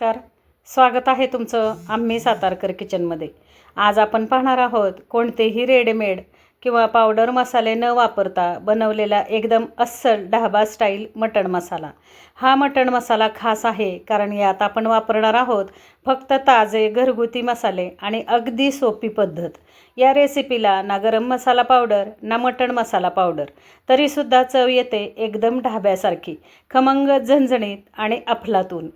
नमस्कार. स्वागत आहे तुमचं आम्ही सातारकर किचनमध्ये. आज आपण पाहणार आहोत कोणतेही रेडीमेड किंवा पावडर मसाले न वापरता बनवलेला एकदम अस्सल ढाबा स्टाईल मटण मसाला. हा मटण मसाला खास आहे कारण यात आपण वापरणार आहोत फक्त ताजे घरगुती मसाले आणि अगदी सोपी पद्धत. या रेसिपीला ना गरम मसाला पावडर ना मटण मसाला पावडर तरीसुद्धा चव येते एकदम ढाब्यासारखी खमंग झणझणीत आणि अफलातून.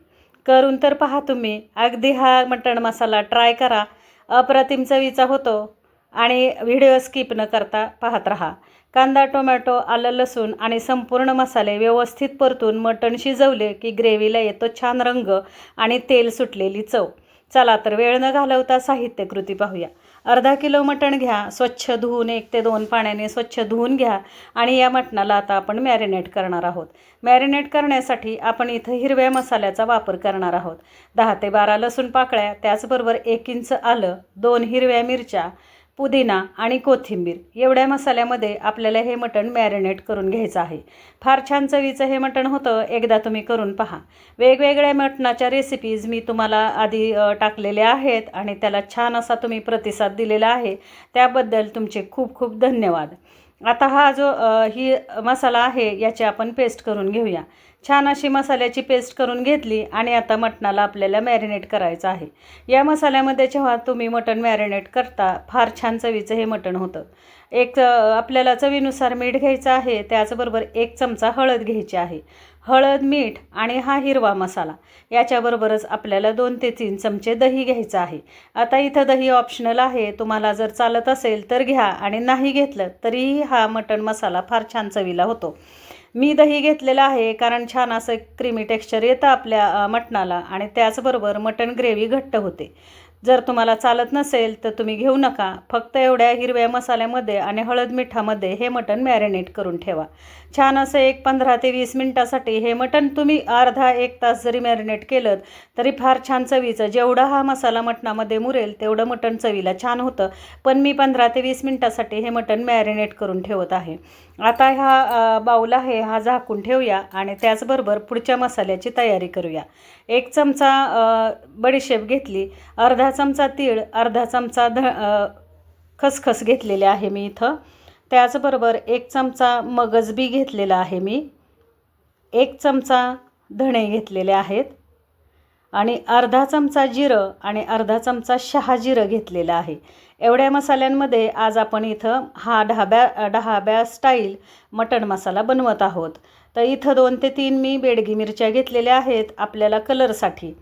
करून तर पहा तुम्ही. अगदी हा मटण मसाला ट्राय करा. अप्रतिम चवीचा होतो. आणि व्हिडिओ स्किप न करता पाहत राहा. कांदा टोमॅटो आलं लसूण आणि संपूर्ण मसाले व्यवस्थित परतून मटण शिजवले की ग्रेव्हीला येतो छान रंग आणि तेल सुटलेली चव. चला तर वेळ न घालवता साहित्य कृती पाहूया. अर्धा किलो मटण घ्या स्वच्छ धुवून एक ते दोन पाण्याने स्वच्छ धुवून घ्या आणि या मटणाला आता आपण मॅरिनेट करणार आहोत. मॅरिनेट करण्यासाठी आपण इथं हिरव्या मसाल्याचा वापर करणार आहोत. दहा ते बारा लसूण पाकळ्या त्याचबरोबर एक इंच आलं दोन हिरव्या मिरच्या पुदिना आणि कोथिंबीर एवढ्या मसाल्यामध्ये आपल्याला हे मटण मॅरिनेट करून घ्यायचं आहे. फार छान चवीचं हे मटण होतं एकदा तुम्ही करून पहा. वेगवेगळ्या मटणाच्या रेसिपीज मी तुम्हाला आधी टाकलेल्या आहेत आणि त्याला छान असा तुम्ही प्रतिसाद दिलेला आहे. त्याबद्दल तुमचे खूप खूप धन्यवाद. आता हा जो ही मसाला आहे याची आपण पेस्ट करून घेऊया. छान अशी मसाल्याची पेस्ट करून घेतली आणि आता मटणाला आपल्याला मॅरिनेट करायचं आहे. या मसाल्यामध्ये जेव्हा तुम्ही मटण मॅरिनेट करता फार छान चवीचं हे मटण होतं. एक आपल्याला चवीनुसार मीठ घ्यायचं आहे त्याचबरोबर एक चमचा हळद घ्यायची आहे. हळद मीठ आणि हा हिरवा मसाला. याच्याबरोबरच आपल्याला दोन ते तीन चमचे दही घ्यायचं आहे. आता इथं दही ऑप्शनल आहे. तुम्हाला जर चालत असेल तर घ्या आणि नाही घेतलं तरीही हा मटण मसाला फार छान चवीला होतो. मी दही घेतलेलं आहे कारण छान असं क्रीमी टेक्स्चर येतं आपल्या मटणाला आणि त्याचबरोबर मटण ग्रेव्ही घट्ट होते. जर तुम्हाला चालत नसेल तर तुम्ही घेऊ नका. फक्त एवढ्या हिरव्या मसाल्यामध्ये आणि हळद मिठामध्ये हे मटण मॅरिनेट करून ठेवा. छान असं एक पंधरा ते वीस मिनटासाठी हे मटण तुम्ही अर्धा एक तास जरी मॅरिनेट केलं तरी फार छान चवीचं. जेवढा हा मसाला मटणामध्ये मुरेल तेवढं मटण चवीला छान होतं. पण मी पंधरा ते वीस मिनटासाठी हे मटण मॅरिनेट करून ठेवत आहे. आता ह्या बाऊल आहे हा झाकून ठेवूया आणि त्याचबरोबर पुढच्या मसाल्याची तयारी करूया. एक चमचा बडीशेप घेतली अर्धा चमचा तीळ अर्धा चमचा ध खसखस घेतलेले आहे मी इथं. त्याचबरोबर एक चमचा मगजबी घेतलेला आहे मी. एक चमचा धणे घेतलेले आहेत. आणि अर्धा चमचा जिरं आणि अर्धा चमचा शहा जिरं घेतलेलं आहे. एवढ्या मसाल्यांमध्ये आज आपण इथं हा ढाब्या ढाब्या स्टाईल मटण मसाला बनवत आहोत. तर इथं दोन ते तीन मी बेडगी मिरच्या घेतलेल्या आहेत आपल्याला कलरसाठी.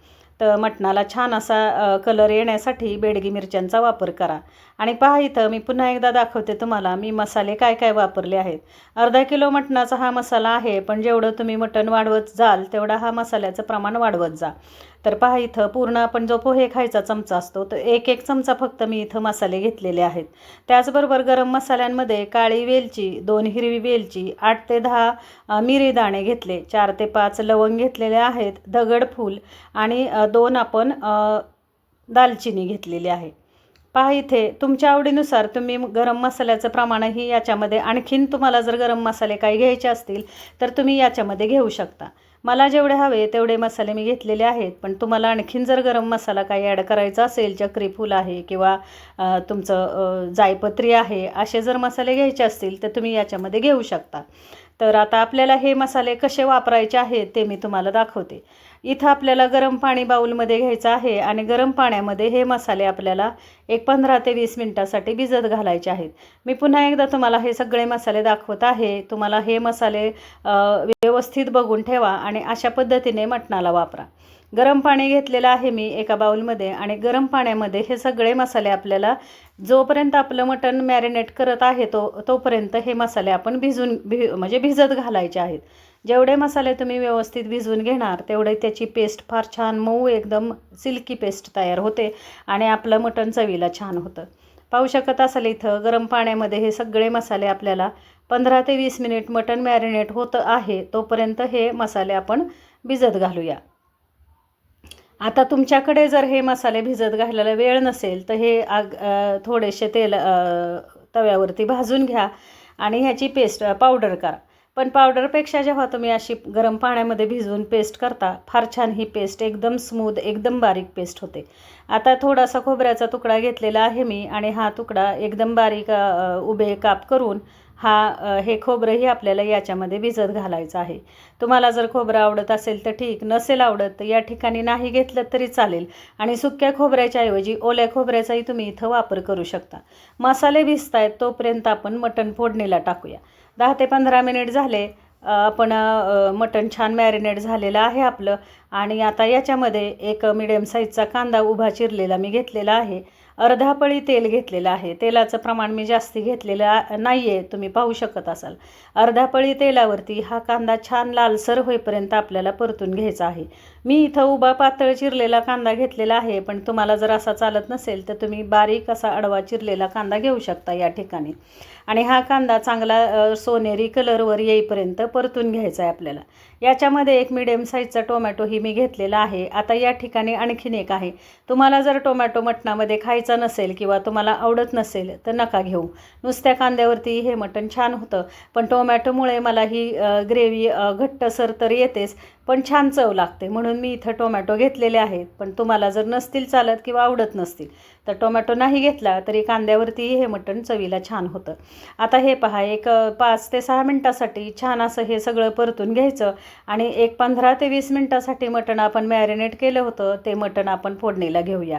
तर मटणाला छान असा कलर येण्यासाठी बेडगी मिरच्यांचा वापर करा. आणि पहा इथं मी पुन्हा एकदा दाखवते तुम्हाला मी मसाले काय काय वापरले आहेत. अर्धा किलो मटणाचा हा मसाला आहे पण जेवढं तुम्ही मटण वाढवत जाल तेवढा हा मसाल्याचं प्रमाण वाढवत जा. तर पहा इथं पूर्ण आपण जो पोहे खायचा चमचा असतो तर एक एक चमचा फक्त मी इथं मसाले घेतलेले आहेत. त्याचबरोबर गरम मसाल्यांमध्ये काळी वेलची दोन हिरवी वेलची आठ ते दहा मिरी दाणे घेतले चार ते पाच लवंग घेतलेले आहेत दगडफूल आणि दोन आपण दालचिनी घेतलेली आहे. पहा इथे तुमच्या आवडीनुसार तुम्ही गरम मसाल्याचं प्रमाणही याच्यामध्ये आणखीन तुम्हाला जर गरम मसाले काही घ्यायचे असतील तर तुम्ही याच्यामध्ये घेऊ शकता. मला जेवढे हवे तेवढे मसाले मी घेतलेले आहेत पण तुम्हाला आणखीन जर गरम मसाला काही ॲड करायचा असेल चक्री फूल आहे किंवा तुमचं जायपत्री आहे असे जर मसाले घ्यायचे असतील तर तुम्ही याच्यामध्ये घेऊ शकता. तर आता आपल्याला हे मसाले कसे वापरायचे आहेत ते मी तुम्हाला दाखवते. इथं आपल्याला गरम पाणी बाऊलमध्ये घ्यायचं आहे आणि गरम पाण्यामध्ये हे मसाले आपल्याला एक पंधरा ते वीस मिनटासाठी भिजत घालायचे आहेत. मी पुन्हा एकदा तुम्हाला हे सगळे मसाले दाखवत आहे. तुम्हाला हे मसाले व्यवस्थित बघून ठेवा आणि अशा पद्धतीने मटणाला वापरा. गरम पाणी घेतलेलं आहे मी एका बाऊलमध्ये आणि गरम पाण्यामध्ये हे सगळे मसाले आपल्याला जोपर्यंत आपलं मटण मॅरिनेट करत आहे तो तोपर्यंत हे मसाले आपण भिजून भि म्हणजे भिजत घालायचे आहेत. जेवढे मसाले तुम्ही व्यवस्थित भिजवून घेणार तेवढे त्याची पेस्ट फार छान मऊ एकदम सिल्की पेस्ट तयार होते आणि आपलं मटण चवीला छान होतं. पाहू शकत असाल इथं गरम पाण्यामध्ये हे सगळे मसाले आपल्याला पंधरा ते वीस मिनिट मटण मॅरिनेट होतं आहे तोपर्यंत हे मसाले आपण भिजत घालूया. आता तुमच्याकडे जर हे मसाले भिजत घालायला वेळ नसेल तर हे आग थोडेसे तेल तव्यावरती भाजून घ्या आणि ह्याची पेस्ट पावडर करा. पण पावडरपेक्षा जेव्हा तुम्ही अशी गरम पाण्यामध्ये भिजवून पेस्ट करता फार छान ही पेस्ट एकदम स्मूद एकदम बारीक पेस्ट होते. आता थोडासा खोबऱ्याचा तुकडा घेतलेला आहे मी आणि हा तुकडा एकदम बारीक उभे काप करून हा हे खोबरंही आपल्याला याच्यामध्ये भिजत घालायचं आहे. तुम्हाला जर खोबरं आवडत असेल तर ठीक नसेल आवडत तर या ठिकाणी नाही घेतलं तरी चालेल. आणि सुक्या खोबऱ्याच्या ऐवजी ओल्या खोबऱ्याचाही तुम्ही इथं वापर करू शकता. मसाले भिजत आहेत तोपर्यंत आपण मटण फोडणीला टाकूया. दहा ते पंधरा मिनिट झाले आपण मटण छान मॅरिनेट झालेलं आहे आपलं. आणि आता याच्यामध्ये एक मिडियम साईजचा कांदा उभा चिरलेला मी घेतलेला आहे. अर्धा पळी तेल घेतलेलं आहे. तेलाचं प्रमाण मी जास्ती घेतलेलं नाही आहे तुम्ही पाहू शकत असाल. अर्धा पळी तेलावरती हा कांदा छान लालसर होईपर्यंत आपल्याला परतून घ्यायचा आहे. मी इथं उभा पातळ चिरलेला कांदा घेतलेला आहे पण तुम्हाला जर असा चालत नसेल तर तुम्ही बारीक असा अडवा चिरलेला कांदा घेऊ शकता या ठिकाणी. आणि हा कांदा चांगला सोनेरी कलरवर येईपर्यंत परतून घ्यायचा आहे आपल्याला. याच्यामध्ये एक मिडियम साईजचा टोमॅटोही मी घेतलेला आहे. आता या ठिकाणी आणखीन एक आहे. तुम्हाला जर टोमॅटो मटणामध्ये खायचं नसेल किंवा तुम्हाला आवडत नसेल तर नका घेऊ. नुसत्या कांद्यावरती हे मटण छान होतं पण टोमॅटोमुळे मला ही ग्रेव्ही घट्टसर तर येतेच पण छान चव लागते. म्हणून मी इथं टोमॅटो घेतलेले आहेत पण तुम्हाला जर नसतील चालत किंवा आवडत नसतील तर टोमॅटो नाही घेतला तरी कांद्यावरती हे मटण चवीला छान होतं. आता हे पहा एक पाच ते सहा मिनटासाठी छान असं हे सगळं परतून घ्यायचं आणि एक पंधरा ते वीस मिनटासाठी मटण आपण मॅरिनेट केलं होतं ते मटण आपण फोडणीला घेऊया.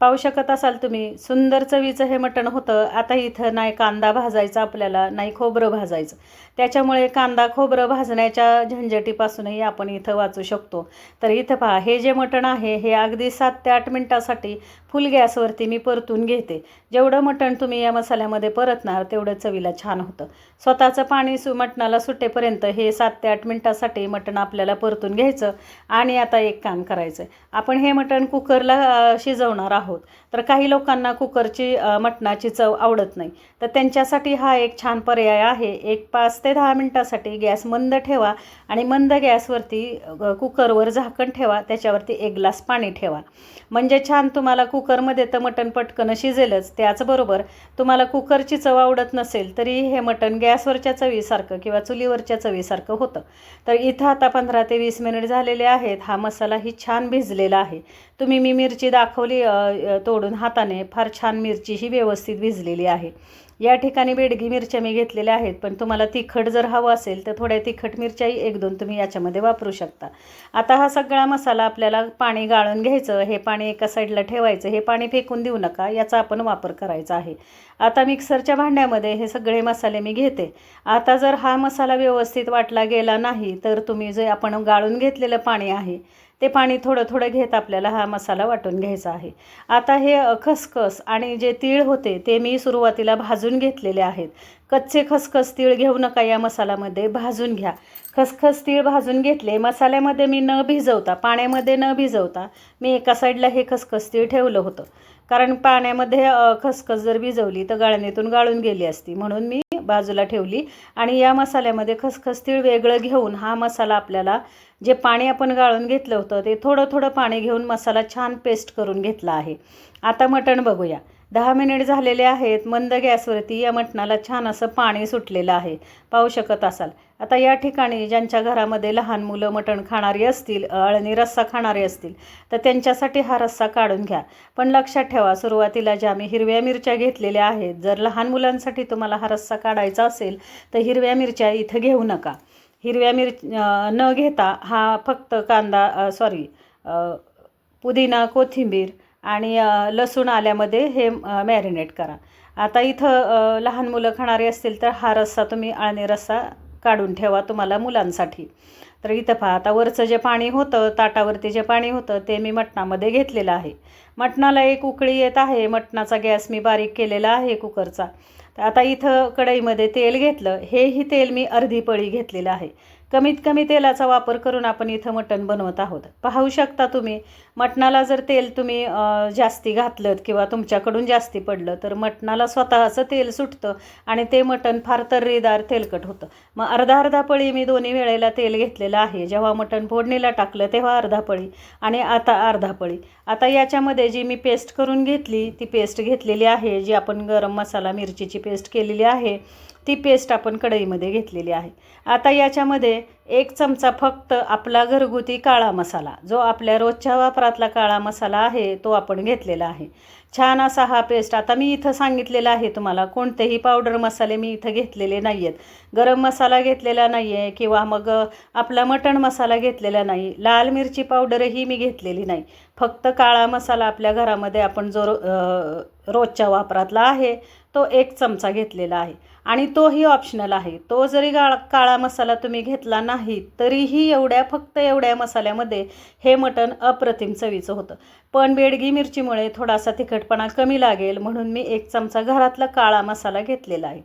पाहू शकत असाल तुम्ही. सुंदर चवीचं हे मटण होतं. आता इथं नाही कांदा भाजायचा आपल्याला नाही खोबरं भाजायचं. त्याच्यामुळे कांदा खोबरं भाजण्याच्या झंझटीपासूनही आपण इथं वाचू शकतो. तर इथं पहा हे जे मटण आहे हे अगदी सात ते आठ मिनटासाठी फुल गॅसवरती मी परतून घेते. जेवढं मटण तुम्ही या मसाल्यामध्ये परतणार तेवढं चवीला छान होतं. स्वतःचं पाणी सु मटणाला सुटेपर्यंत हे सात ते आठ मिनटासाठी मटण आपल्याला परतून घ्यायचं आणि आता एक काम करायचं आपण हे मटण कुकरला शिजवणार आहोत. आहोत. तर काही लोकांना कुकरची मटणाची चव आवडत नाही. तर त्यांच्यासाठी हा एक छान पर्याय आहे. एक पाच ते दहा मिनटासाठी गॅस मंद ठेवा आणि मंद गॅसवरती कुकरवर झाकण ठेवा. त्याच्यावरती एक ग्लास पाणी ठेवा. म्हणजे छान तुम्हाला कुकरमध्ये तर मटण पटकन शिजेलच. त्याचबरोबर तुम्हाला कुकरची चव आवडत नसेल तरी हे मटण गॅसवरच्या चवीसारखं किंवा चुलीवरच्या चवीसारखं होतं. तर इथं आता पंधरा ते वीस मिनिट झालेले आहेत. हा मसालाही छान भिजलेला आहे. तुम्ही मी मिरची दाखवली तोडून अ, हाताने फार छान मिरची ही व्यवस्थित भिजलेली आहे. या ठिकाणी बेडगी मिरच्या मी घेतलेल्या आहेत पण तुम्हाला तिखट जर हवं असेल तर थोड्या तिखट मिरच्याही एक दोन तुम्ही याच्यामध्ये वापरू शकता. आता हा सगळा मसाला आपल्याला पाणी गाळून घ्यायचं हे पाणी एका साईडला ठेवायचं हे पाणी फेकून देऊ नका याचा आपण वापर करायचा आहे. आता मिक्सरच्या भांड्यामध्ये हे सगळे मसाले मी घेते. आता जर हा मसाला व्यवस्थित वाटला गेला नाही तर तुम्ही जे आपण गाळून घेतलेलं पाणी आहे ते पाणी थोडं थोडं घेत आपल्याला हा मसाला वाटून घ्यायचा आहे. आता हे खसखस आणि जे तीळ होते ते मी सुरुवातीला भाजून घेतलेले आहेत. कच्चे खसखस तीळ घेऊ नका या मसाल्यामध्ये भाजून घ्या. खसखस तीळ भाजून घेतले मसाल्यामध्ये मी न भिजवता पाण्यामध्ये न भिजवता मी एका साईडला हे खसखस तीळ ठेवलं होतं. कारण पाण्यामध्ये खसखस जर भिजवली तर गाळणीतून गाळून गेली असती. म्हणून मी बाजूला ठेवली आणि या मसाल्यामध्ये खसखस तीळ वेगळं घेऊन हा मसाला आपल्याला जे पाणी आपण गाळून घेतलं होतं ते थोडं थोडं पाणी घेऊन मसाला छान पेस्ट करून घेतला आहे. आता मटण बघूया. दहा मिनिट झालेले आहेत मंद गॅसवरती या मटणाला छान असं पाणी सुटलेलं आहे. पाहू शकत असाल. आता या ठिकाणी ज्यांच्या घरामध्ये लहान मुलं मटण खाणारी असतील अळणी रस्सा खाणारे असतील तर त्यांच्यासाठी हा रस्सा काढून घ्या. पण लक्षात ठेवा सुरुवातीला ज्या मी हिरव्या मिरच्या घेतलेल्या आहेत जर लहान मुलांसाठी तुम्हाला हा रस्सा काढायचा असेल तर हिरव्या मिरच्या इथं घेऊ नका. हिरव्या मिर न घेता हा फक्त कांदा सॉरी पुदिना कोथिंबीर आणि लसूण आल्यामध्ये हे मॅरिनेट करा. आता इथं लहान मुलं खाणारे असतील तर हा रस्सा तुम्ही आळणी रस्सा काढून ठेवा तुम्हाला मुलांसाठी. तर इथं पहा आता वरचं जे पाणी होतं ताटावरती जे पाणी होतं ते मी मटणामध्ये घेतलेलं आहे. मटणाला एक उकळी येत आहे मटणाचा गॅस मी बारीक केलेला आहे कुकरचा. तर आता इथं कढईमध्ये तेल घेतलं हेही तेल मी अर्धी पळी घेतलेलं आहे. कमीत कमी तेलाचा वापर करून आपण इथं मटण बनवत आहोत. पाहू शकता तुम्ही मटणाला जर तेल तुम्ही जास्ती घातलं किंवा तुमच्याकडून जास्ती पडलं तर मटणाला स्वतःचं तेल सुटतं आणि ते मटण फार तर्रीदार तेलकट होतं. मग अर्धा अर्धा पळी मी दोन्ही वेळेला तेल घेतलेलं आहे. जेव्हा मटण फोडणीला टाकलं तेव्हा अर्धा पळी आणि आता अर्धा पळी. आता याच्यामध्ये जी मी पेस्ट करून घेतली ती पेस्ट घेतलेली आहे जी आपण गरम मसाला मिरचीची पेस्ट केलेली आहे ती पेस्ट आपण कढईमध्ये घेतलेली आहे. आता याच्यामध्ये एक चमचा फक्त आपला घरगुती काळा मसाला जो आपल्या रोजच्या वापरातला काळा मसाला आहे तो आपण घेतलेला आहे. छान असा हा पेस्ट आता मी इथं सांगितलेला आहे तुम्हाला कोणतेही पावडर मसाले मी इथं घेतलेले नाही आहेत गरम मसाला घेतलेला नाही आहे किंवा मग आपला मटण मसाला घेतलेला नाही. लाल मिरची पावडरही मी घेतलेली नाही. फक्त काळा मसाला आपल्या घरामध्ये आपण जो रो- रोजच्या वापरातला आहे तो एक चमचा घेतलेला आहे. आणि तोही ऑप्शनल आहे. तो जरी गा काळा मसाला तुम्ही घेतला नाही तरीही एवढ्या फक्त एवढ्या मसाल्यामध्ये हे मटण अप्रतिम चवीचं होतं. पण बेडगी मिरचीमुळे थोडासा तिखटपणा कमी लागेल म्हणून मी एक चमचा घरातला काळा मसाला घेतलेला आहे.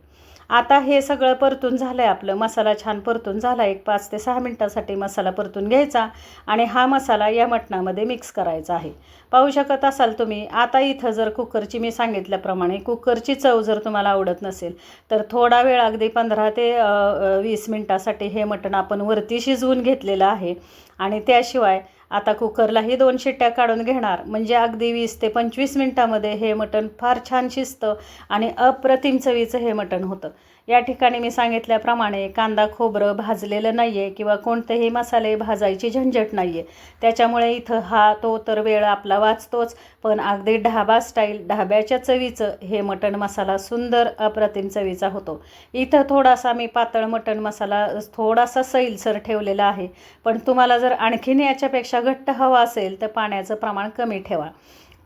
आता हे सगळं परतून झालं आहे आपलं. मसाला छान परतून झाला. एक पाच ते सहा मिनटासाठी मसाला परतून घ्यायचा आणि हा मसाला या मटणामध्ये मिक्स करायचा आहे. पाहू शकत असाल तुम्ही आता इथं जर कुकरची मी सांगितल्याप्रमाणे कुकरची चव जर तुम्हाला आवडत नसेल तर थोडा वेळ अगदी पंधरा ते वीस मिनटासाठी हे मटण आपण वरती शिजवून घेतलेलं आहे आणि त्याशिवाय आता कुकरलाही दोन शिट्ट्या काढून घेणार. म्हणजे अगदी वीस ते पंचवीस मिनटामध्ये हे मटण फार छान शिजतं आणि अप्रतिम चवीचं हे मटण होतं. या ठिकाणी मी सांगितल्याप्रमाणे कांदा खोबरं भाजलेलं नाही आहे किंवा कोणतेही मसाले भाजायची झंझट नाही आहे त्याच्यामुळे इथं हा तो तर वेळ आपला वाचतोच पण अगदी ढाबा स्टाईल ढाब्याच्या चवीचं हे मटण मसाला सुंदर अप्रतिम चवीचा होतो. इथं थोडासा मी पातळ मटण मसाला थोडासा सैलसर ठेवलेला आहे. पण तुम्हाला जर आणखीन याच्यापेक्षा घट्ट हवा असेल तर पाण्याचं प्रमाण कमी ठेवा.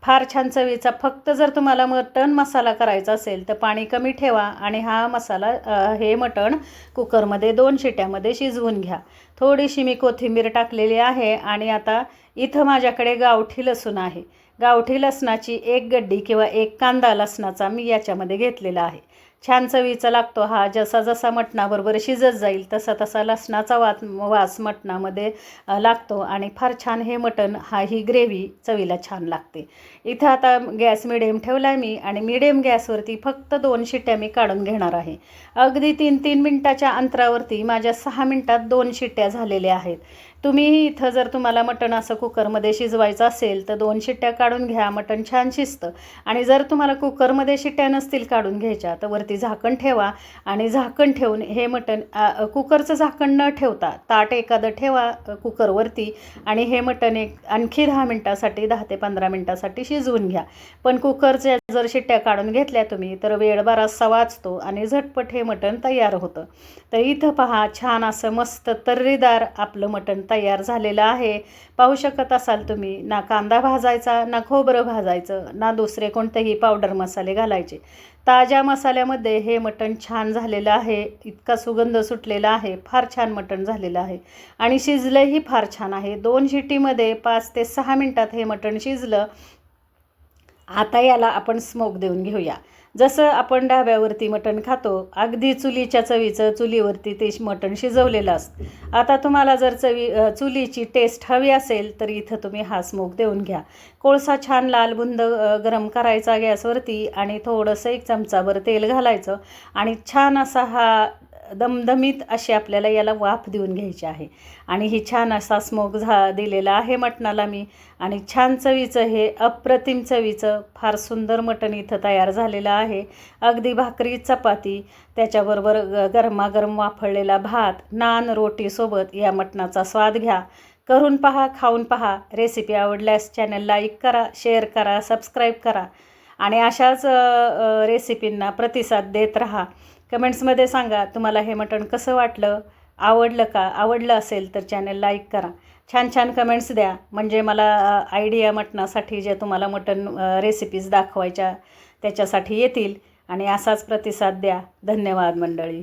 फार छान चवीचा. फक्त जर तुम्हाला मटण मसाला करायचा असेल तर पाणी कमी ठेवा आणि हा मसाला हे मटण कुकरमध्ये दोन शिट्यामध्ये शिजवून घ्या. थोडीशी मी कोथिंबीर टाकलेली आहे आणि आता इथं माझ्याकडे गावठी लसूण आहे. गावठी लसणाची एक गड्डी किंवा एक कांदा लसणाचा मी याच्यामध्ये घेतलेला आहे. छान चवीचा लागतो हा. जसा जसा मटणाबरोबर शिजत जाईल तसा तसा लसणाचा वात वास मटणामध्ये लागतो. आणि फार छान हे मटण हा ही ग्रेव्ही चवीला छान लागते. इथं आता गॅस मिडियम ठेवला आहे मी आणि मिडियम गॅसवरती फक्त दोन शिट्ट्या मी काढून घेणार आहे. अगदी तीन तीन मिनटाच्या अंतरावरती माझ्या सहा मिनटात दोन शिट्ट्या झालेल्या आहेत. तुम्हीही इथं जर तुम्हाला मटण असं कुकरमध्ये शिजवायचं असेल तर दोन शिट्ट्या काढून घ्या मटण छान शिजतं. आणि जर तुम्हाला कुकरमध्ये शिट्ट्या नसतील काढून घ्यायच्या तर वरती झाकण ठेवा आणि झाकण ठेवून हे मटण कुकरचं झाकण न ठेवता ताट एखादं ठेवा कुकरवरती आणि हे मटण एक आणखी दहा मिनटासाठी दहा ते पंधरा मिनटासाठी शिजवून घ्या. पण कुकरच्या जर शिट्ट्या काढून घेतल्या तुम्ही तर वेळ बराचसा वाचतो आणि झटपट हे मटण तयार होतं. तर इथं पहा छान असं मस्त तर्रीदार आपलं मटण तयार झालेलं आहे. पाहू शकत असाल तुम्ही ना कांदा भाजायचा ना खोबरं भाजायचं ना दुसरे कोणतेही पावडर मसाले घालायचे. ताज्या मसाल्यामध्ये हे मटण छान झालेलं आहे इतका सुगंध सुटलेला आहे फार छान मटण झालेलं आहे. आणि शिजलंही फार छान आहे. दोन शिटीमध्ये पाच ते सहा मिनटात हे मटण शिजलं. आता याला आपण स्मोक देऊन घेऊया. जसं आपण ढाब्यावरती मटण खातो अगदी चुलीच्या चवीचं चुलीवरती ते मटण शिजवलेलं असतं. आता तुम्हाला जर चवी चुलीची टेस्ट हवी असेल तर इथं तुम्ही हा स्मोक देऊन घ्या. कोळसा छान लाल बुंद गरम करायचा गॅसवरती आणि थोडंसं एक चमचाभर तेल घालायचं आणि छान असा हा दमदमीत अशी आपल्याला याला वाफ देऊन घ्यायची आहे. आणि ही छान असा स्मोक झा दिलेला आहे मटणाला मी. आणि छान चवीचं हे अप्रतिम चवीचं फार सुंदर मटण इथं तयार झालेलं आहे. अगदी भाकरी चपाती त्याच्याबरोबर ग गरमागरम वाफळलेला भात नान रोटीसोबत या मटणाचा स्वाद घ्या. करून पहा खाऊन पहा. रेसिपी आवडल्यास चॅनल लाईक करा शेअर करा सबस्क्राईब करा. आणि अशाच रेसिपींना प्रतिसाद देत राहा. कमेंट्समध्ये सांगा तुम्हाला हे मटण कसं वाटलं? आवडलं का? आवडलं असेल तर चॅनल लाईक करा. छान छान कमेंट्स द्या. म्हणजे मला आयडिया मटणासाठी जे तुम्हाला मटण रेसिपीज दाखवायच्या त्याच्यासाठी येतील. आणि असाच प्रतिसाद द्या. धन्यवाद मंडळी.